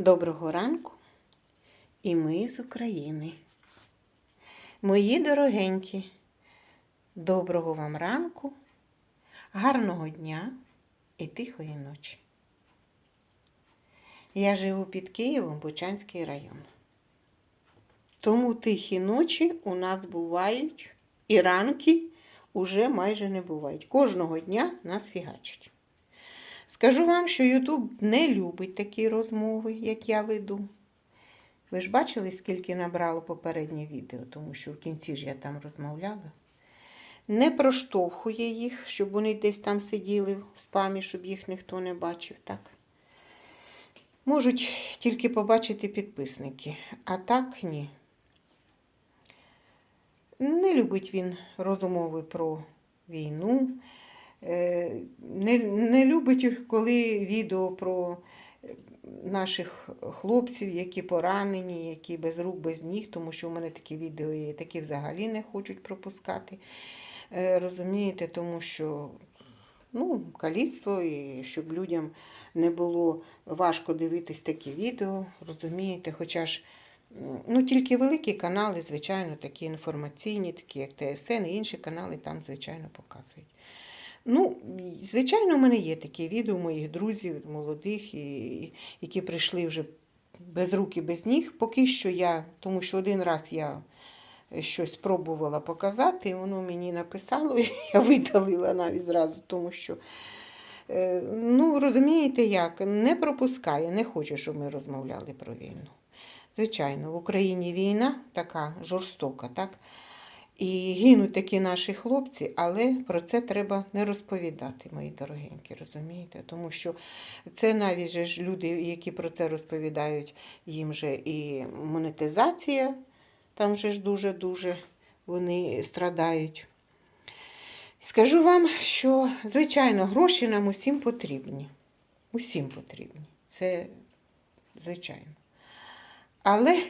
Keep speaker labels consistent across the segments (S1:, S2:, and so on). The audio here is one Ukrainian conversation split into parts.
S1: Доброго ранку і ми з України. Мої дорогенькі, доброго вам ранку, гарного дня і тихої ночі. Я живу під Києвом, Бучанський район. Тому тихі ночі у нас бувають і ранки уже майже не бувають. Кожного дня нас фігачить. Скажу вам, що Ютуб не любить такі розмови, як я веду. Ви ж бачили, скільки набрало попереднє відео, тому що в кінці ж я там розмовляла. Не проштовхує їх, щоб вони десь там сиділи в спамі, щоб їх ніхто не бачив. так? Можуть тільки побачити підписники, а так ні. Не любить він розмови про війну. Е, Не, не любить, коли відео про наших хлопців, які поранені, які без рук, без ніг, тому що в мене такі відео є, такі взагалі не хочуть пропускати. Е, Розумієте, тому що ну, каліцтво, і щоб людям не було важко дивитись такі відео, розумієте, хоча ж. Ну, тільки великі канали, звичайно, такі інформаційні, такі як ТСН і інші канали там, звичайно, показують. Ну, звичайно, в мене є такі відео моїх друзів, молодих, і, які прийшли вже без рук і без ніг. Поки що я, тому що один раз я щось спробувала показати, і воно мені написало, і я видалила навіть зразу, тому що. е, Ну, розумієте як, не пропускає, не хоче, щоб ми розмовляли про війну. Звичайно, в Україні війна така жорстока, так? І гинуть такі наші хлопці, але про це треба не розповідати, мої дорогенькі, розумієте? Тому що це навіть же ж люди, які про це розповідають, їм же і монетизація, там же ж дуже-дуже вони страдають. Скажу вам, що, звичайно, гроші нам усім потрібні. Усім потрібні. Це звичайно. Але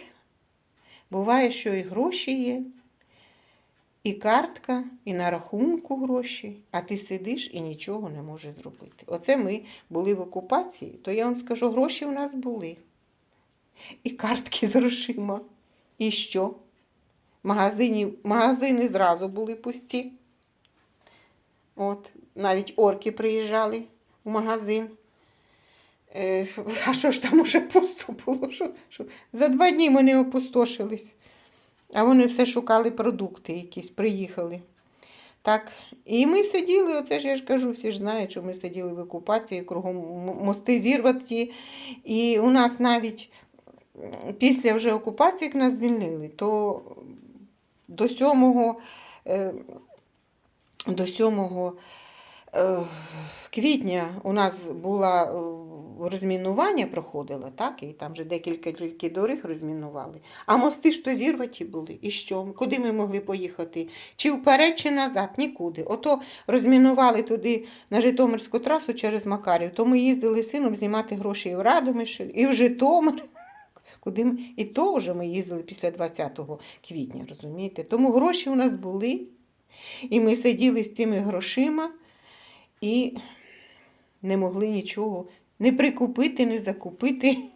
S1: буває, що і гроші є, і картка, і на рахунку гроші, а ти сидиш і нічого не можеш зробити. Оце ми були в окупації, то я вам скажу, гроші у нас були. І картки з грошима. І що? Магазині, магазини зразу були пусті. От, навіть орки приїжджали в магазин. Е, а що ж там уже пусто було? Що, що? За два дні вони опустошились. А вони все шукали продукти якісь, приїхали. Так, і ми сиділи, оце ж я ж кажу, всі ж знають, що ми сиділи в окупації, кругом мости зірваті. І у нас навіть після вже окупації, як нас звільнили, то до 7, е, до 7 е, квітня у нас було е, розмінування проходило, так, і там вже декілька тільки доріг розмінували. А мости ж то зірваті були. І що? Куди ми могли поїхати? Чи вперед, чи назад? Нікуди. Ото розмінували туди на Житомирську трасу через Макарів. То ми їздили з сином знімати гроші і в Радомишль, і в Житомир. Куди ми... І то вже ми їздили після 20 квітня, розумієте? Тому гроші у нас були, і ми сиділи з цими грошима і не могли нічого не прикупити, не закупити.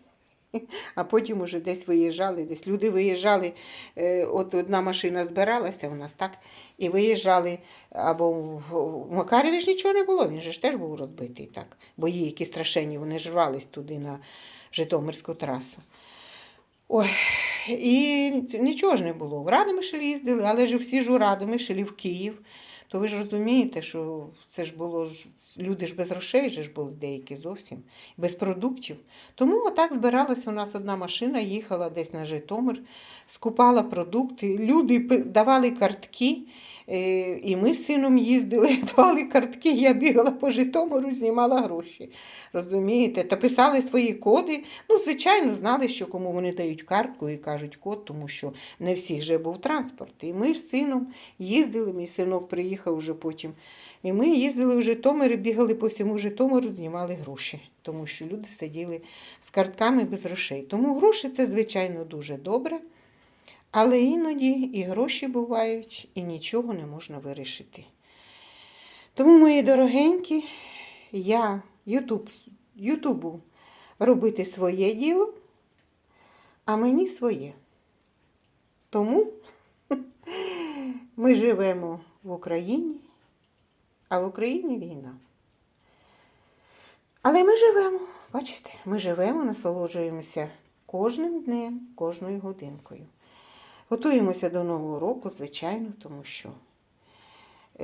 S1: А потім уже десь виїжджали, десь люди виїжджали, е, от одна машина збиралася у нас, так, і виїжджали, або в Макареві ж нічого не було, він же ж теж був розбитий, так. Бої, які страшенні, вони ж рвались туди на Житомирську трасу. Ой, і нічого ж не було. В Радомишль їздили, але ж всі ж у Радомишль і в Київ. То ви ж розумієте, що це ж було ж люди ж без грошей же ж були деякі зовсім, без продуктів. Тому отак збиралась у нас одна машина, їхала десь на Житомир, скупала продукти. Люди давали картки, е, і ми з сином їздили, давали картки, я бігала по Житомиру, знімала гроші. Розумієте? Та писали свої коди. Ну, звичайно, знали, що кому вони дають картку і кажуть код, тому що не всіх же був транспорт. І ми з сином їздили, мій синок приїхав вже потім. І ми їздили в Житомир і бігали по всьому Житомиру, знімали гроші, тому що люди сиділи з картками без грошей. Тому гроші це, звичайно, дуже добре. Але іноді і гроші бувають, і нічого не можна вирішити. Тому, мої дорогенькі, я Ютуб, Ютубу робити своє діло, а мені своє. Тому ми живемо в Україні, а в Україні війна. Але ми живемо, бачите, ми живемо, насолоджуємося кожним днем, кожною годинкою. Готуємося до Нового року, звичайно, тому що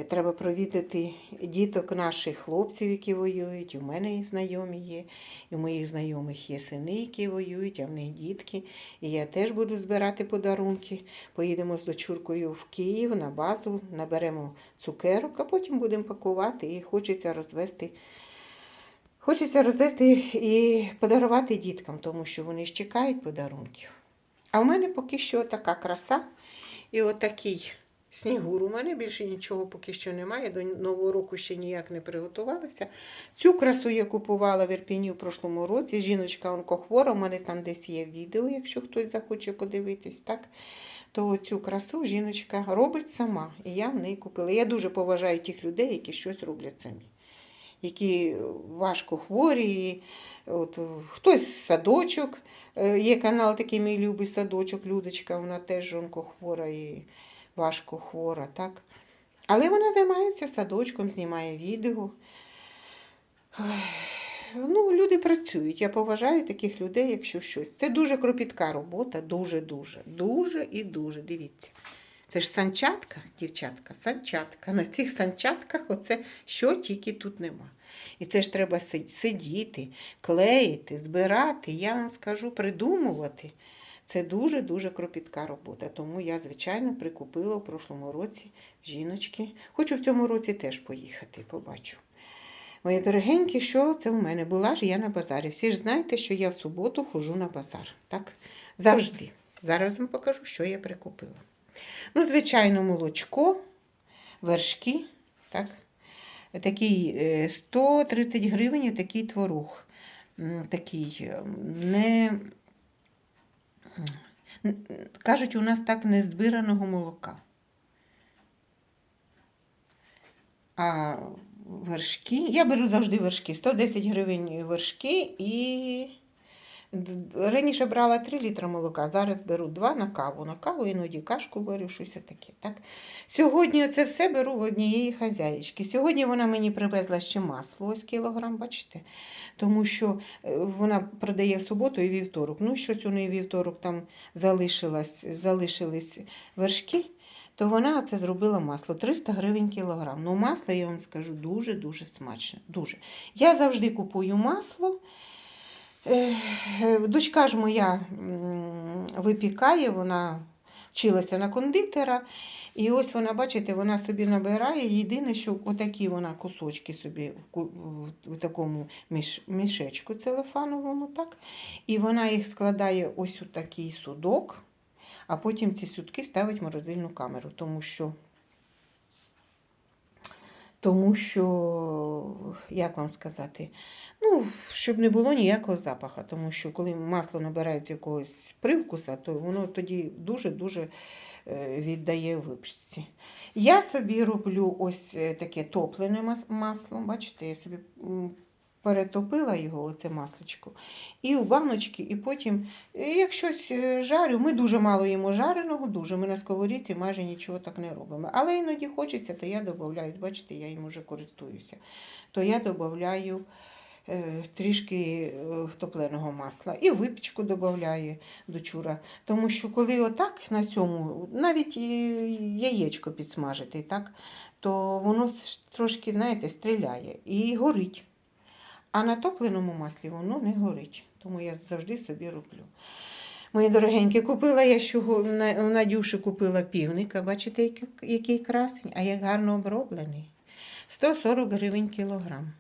S1: треба провідати діток наших хлопців, які воюють. В мене і знайомі є, і в моїх знайомих є сини, які воюють, а в них дітки. І я теж буду збирати подарунки. Поїдемо з дочуркою в Київ на базу, наберемо цукерок, а потім будемо пакувати і хочеться розвести. Хочеться розвести і подарувати діткам, тому що вони ж чекають подарунків. А в мене поки що така краса і отакий снігур. У мене більше нічого поки що немає. До Нового року ще ніяк не приготувалася. Цю красу я купувала в Ірпіні в прошлому році. Жіночка онкохвора, у мене там десь є відео, якщо хтось захоче подивитись, так? То цю красу жіночка робить сама. І я в неї купила. Я дуже поважаю тих людей, які щось роблять самі. Які важко хворі, От, хтось садочок, е, є канал такий мій любий садочок, Людочка, вона теж онкохвора і важко хвора, так? Але вона займається садочком, знімає відео. Ну, люди працюють. Я поважаю таких людей, якщо щось. Це дуже кропітка робота, дуже-дуже, дуже і дуже. Дивіться. Це ж санчатка, дівчатка, санчатка. На цих санчатках оце що тільки тут нема. І це ж треба сидіти, клеїти, збирати, я вам скажу, придумувати. Це дуже-дуже кропітка робота. Тому я, звичайно, прикупила в прошлому році жіночки. Хочу в цьому році теж поїхати, побачу. Мої дорогенькі, що це в мене? Була ж я на базарі. Всі ж знаєте, що я в суботу ходжу на базар. Так? Завжди. Зараз вам покажу, що я прикупила. Ну, звичайно, молочко, вершки, так? Такий е, 130 гривень такий творог. Такий е, не. Кажуть, у нас так не збираного молока. А вершки. Я беру завжди вершки. 110 гривень вершки і раніше брала 3 літри молока, зараз беру 2 на каву. На каву іноді кашку беру, щось таке. Так? Сьогодні це все беру в однієї хазяїчки. Сьогодні вона мені привезла ще масло, ось кілограм, бачите? Тому що е, вона продає в суботу і вівторок. Ну, щось у неї вівторок там залишилось, залишились вершки то вона це зробила масло 300 гривень кілограм. Ну, масло, я вам скажу, дуже-дуже смачне. Дуже. Я завжди купую масло. Дочка ж моя випікає, вона вчилася на кондитера. І ось вона, бачите, вона собі набирає. Єдине, що отакі вона кусочки собі в, такому мішечку целофановому, так? І вона їх складає ось у такий судок а потім ці сутки ставить в морозильну камеру, тому що, тому що, як вам сказати, ну, щоб не було ніякого запаху, тому що коли масло набирається якогось привкуса, то воно тоді дуже-дуже е, віддає випічці. Я собі роблю ось е, таке топлене мас- масло, бачите, я собі перетопила його, оце масличко, і у баночки, і потім Як щось е, жарю, ми дуже мало їмо жареного, дуже. Ми на сковорідці майже нічого так не робимо. Але іноді хочеться, то я додаю, бачите, я їм вже користуюся. То я додаю е, трішки е, топленого масла і випічку додаю дочура. Тому що коли отак на цьому, навіть яєчко підсмажити, так, то воно трошки, знаєте, стріляє і горить. А на топленому маслі воно не горить. Тому я завжди собі роблю. Мої дорогенькі, купила я го- на- Надюші купила півника. Бачите, який, який красень, а як гарно оброблений. 140 гривень кілограм.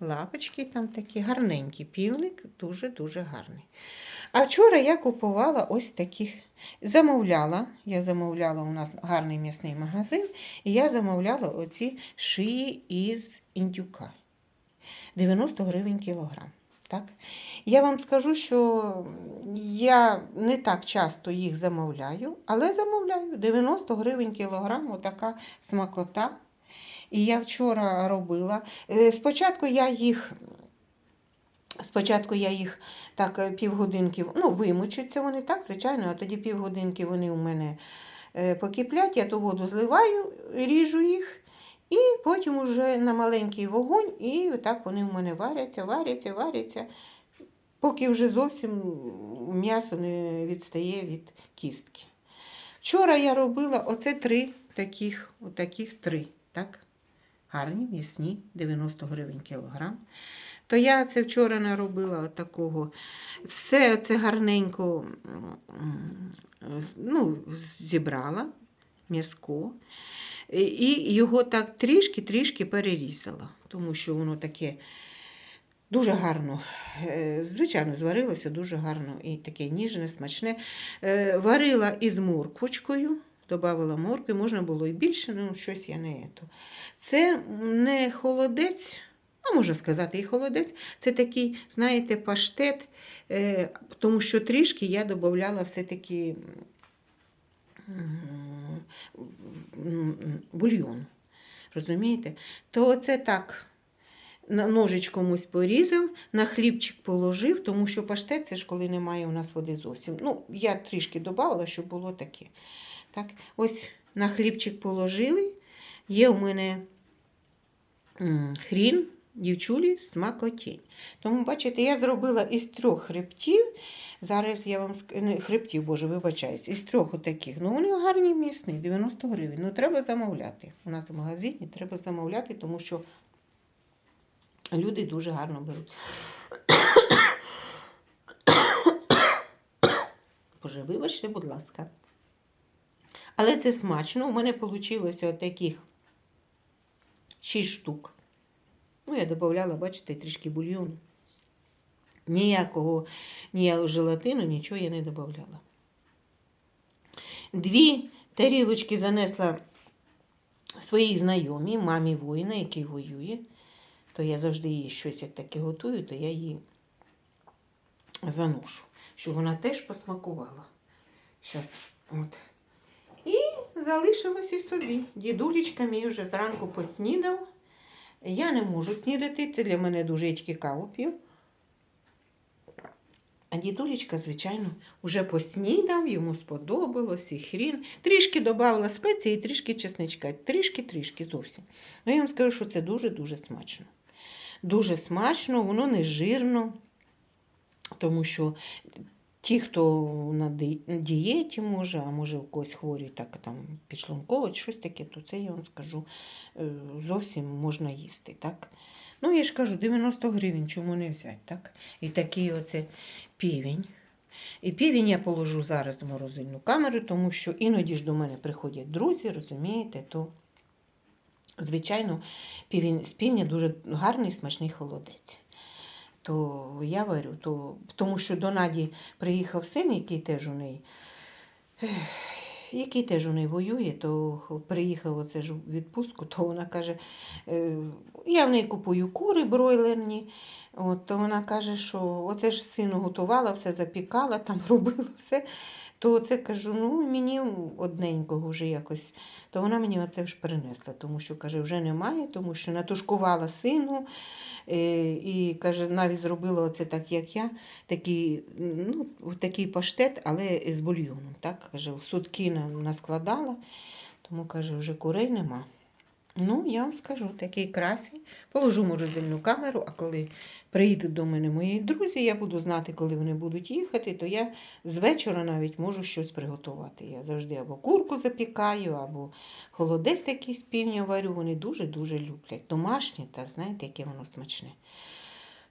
S1: Лапочки там такі гарненькі. Півник дуже-дуже гарний. А вчора я купувала ось таких. Замовляла, я замовляла у нас гарний м'ясний магазин, і я замовляла оці шиї із індюка. 90 гривень кілограм. Так? Я вам скажу, що я не так часто їх замовляю, але замовляю 90 гривень кілограм, отака смакота. І я вчора робила. Е, Спочатку я їх Спочатку я їх так е, півгодинки, ну, вимочаться вони так, звичайно, а тоді півгодинки вони у мене е, покиплять, я ту воду зливаю, ріжу їх, і потім уже на маленький вогонь, і так вони у мене варяться, варяться, варяться, поки вже зовсім м'ясо не відстає від кістки. Вчора я робила оце три таких, отаких три, так? Гарні, м'ясні, 90 гривень кілограм. То я це вчора наробила от такого. Все це гарненько ну, зібрала м'язко. І- І його так трішки-трішки перерізала, тому що воно таке дуже гарно, е, звичайно, зварилося дуже гарно і таке ніжне, смачне. Е, Варила із морквочкою, додавала моркви, можна було і більше, ну щось я не ето. Це не холодець, а можна сказати, і холодець. Це такий, знаєте, паштет, е, тому що трішки я додавала все-таки бульйон. Розумієте? То оце так. Ножичком ось порізав, на хлібчик положив, тому що паштет це ж коли немає у нас води зовсім. Ну, я трішки додавала, щоб було таке. Так, ось на хлібчик положили. Є у мене хрін, дівчулі, смакотінь. Тому, бачите, я зробила із трьох хребтів. Зараз я вам ск- хребтів, боже, вибачаюсь, із трьох отаких. Ну, вони гарні м'ясні, 90 гривень. Ну, треба замовляти. У нас в магазині треба замовляти, тому що люди дуже гарно беруть. Боже, вибачте, будь ласка. Але це смачно. У мене вийшло таких 6 штук. Ну, я додавала, бачите, трішки бульйону. Ніякого, ніякого желатину, нічого я не додавала. Дві тарілочки занесла своїй знайомій, мамі воїна, який воює. То я завжди їй щось як таке готую, то я її заношу, щоб вона теж посмакувала. Щас, от. І залишилось і собі. Дідулечка мій вже зранку поснідав. Я не можу снідати, це для мене дуже я тільки. А дідулечка, звичайно, вже поснідав, йому сподобалось і хрін. Трішки додавала спеції, трішки чесничка. Трішки-трішки зовсім. Ну, я вам скажу, що це дуже-дуже смачно. Дуже смачно, воно не жирно, тому що ті, хто на дієті може, а може у когось хворі так там підшлунково, щось таке, то це я вам скажу е, зовсім можна їсти. так? Ну, я ж кажу, 90 гривень, чому не взяти, так? І такий оце півень. І півень я положу зараз в морозильну камеру, тому що іноді ж до мене приходять друзі, розумієте, то, звичайно, півень, з півня дуже гарний смачний холодець. То я варю, то, тому що до Наді приїхав син, який теж у неї, який теж у неї воює, то приїхав оце ж відпустку, то вона каже, е, я в неї купую кури бройлерні. От, то вона каже, що оце ж сину готувала, все запікала, там робила все. То це кажу, ну мені одненького вже якось. То вона мені оце вже принесла, тому що каже, вже немає, тому що натушкувала сину. Е, і каже, навіть зробила оце так, як я, такий, ну, такий паштет, але з бульйоном. Так? Каже, в сутки наскладала, тому каже, вже курей нема. Ну, я вам скажу, такий красень. Положу морозильну камеру, а коли приїдуть до мене мої друзі, я буду знати, коли вони будуть їхати, то я з вечора навіть можу щось приготувати. Я завжди або курку запікаю, або холодець якийсь півня варю. Вони дуже-дуже люблять. Домашнє, та знаєте, яке воно смачне.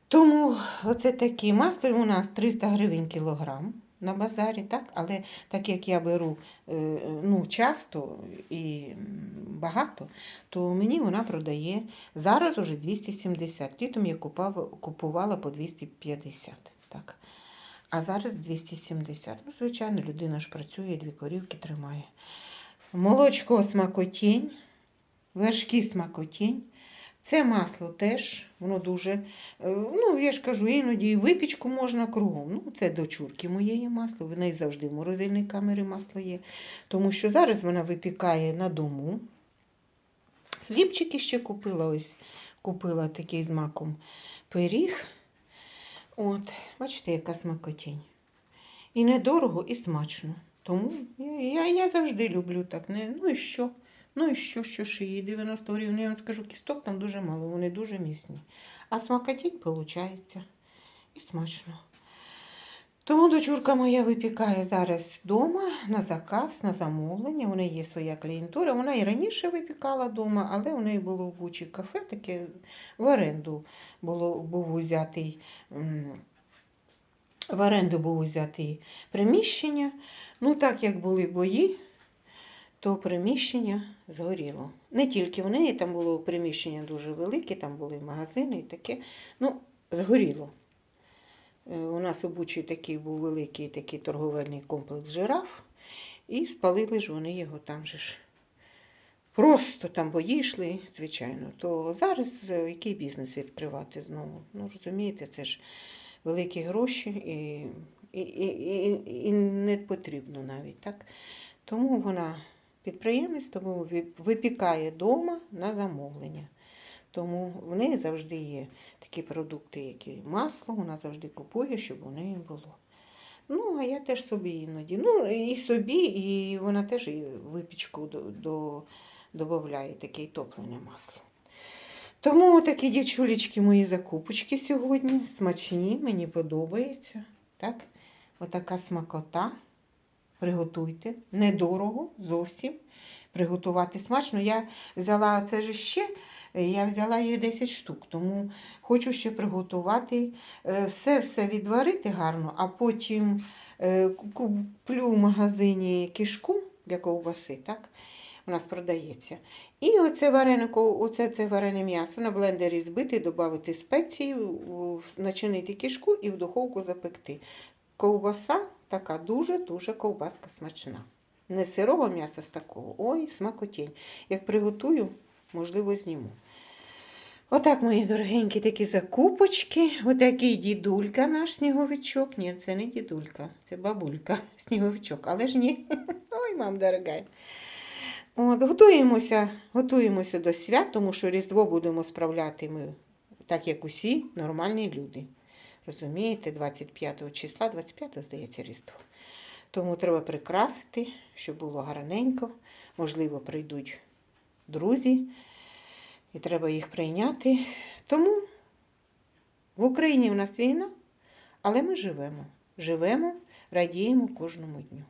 S1: Тому оце такі масло у нас 300 гривень кілограм на базарі, так? але так як я беру е, ну, часто і багато, то мені вона продає зараз уже 270. Літом я купувала по 250. Так. А зараз 270. Ну, звичайно, людина ж працює, дві корівки тримає. Молочко смакотінь, вершки смакотінь. Це масло теж, воно дуже, е, ну, я ж кажу, іноді і випічку можна кругом. Ну, це дочурки моєї масло, в неї завжди в морозильній камері масло є. Тому що зараз вона випікає на дому. Хлібчики ще купила ось, купила такий з маком пиріг. От, бачите, яка смакотінь. І недорого, і смачно. Тому я, я, завжди люблю так. Не, ну і що? Ну і що, що шиї? 90 гривень. Я вам скажу, кісток там дуже мало, вони дуже міцні. А смакотінь виходить. І смачно. Тому дочурка моя випікає зараз вдома на заказ, на замовлення. У неї є своя клієнтура. Вона і раніше випікала вдома, але у неї було в Бучі кафе, таке в оренду було, був узятий. В оренду був узятий приміщення. Ну, так як були бої, то приміщення згоріло. Не тільки в неї, там було приміщення дуже велике, там були магазини і таке. Ну, згоріло. Е, У нас у Бучі такий був великий такий торговельний комплекс жираф, і спалили ж вони його там же ж. Просто там бої йшли, звичайно. То зараз е, який бізнес відкривати знову? Ну, розумієте, це ж великі гроші і, і, і, і, не потрібно навіть. так? Тому вона підприємець, тому випікає вдома на замовлення. Тому в неї завжди є такі продукти, як і масло, вона завжди купує, щоб у неї було. Ну, а я теж собі іноді. Ну, і собі, і вона теж і випічку до, до, додає таке топлене масло. Тому такі дівчулечки мої закупочки сьогодні. Смачні, мені подобається. Так? Отака смакота. Приготуйте. Недорого зовсім. Приготувати смачно. Я взяла це ж ще, е, я взяла їх 10 штук, тому хочу ще приготувати все-все відварити гарно, а потім е, куплю в магазині кишку для ковбаси, так? У нас продається. І оце варене, оце це варене м'ясо на блендері збити, додати спеції, начинити кишку і в духовку запекти. Ковбаса така дуже-дуже ковбаска смачна. Не сирого м'яса з такого. Ой, смакотінь. Як приготую, можливо, зніму. Отак, мої дорогенькі, такі закупочки. Отакий дідулька наш сніговичок. Ні, це не дідулька, це бабулька сніговичок. Але ж ні. Ой, мам дорога. От, готуємося, готуємося до свят, тому що Різдво будемо справляти ми, так як усі нормальні люди. Розумієте, 25 числа, 25, здається, Різдво. Тому треба прикрасити, щоб було гарненько. Можливо, прийдуть друзі, і треба їх прийняти. Тому в Україні в нас війна, але ми живемо. Живемо, радіємо кожному дню.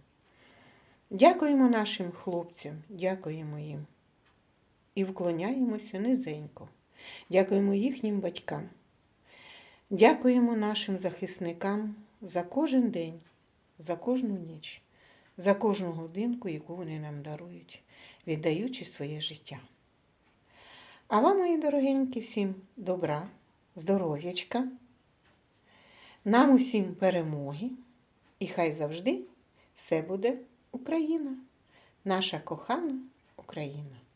S1: Дякуємо нашим хлопцям, дякуємо їм. І вклоняємося низенько. Дякуємо їхнім батькам. Дякуємо нашим захисникам за кожен день, за кожну ніч, за кожну годинку, яку вони нам дарують, віддаючи своє життя. А вам, мої дорогенькі, всім добра, здоров'ячка, нам усім перемоги, і хай завжди все буде Україна, наша кохана Україна.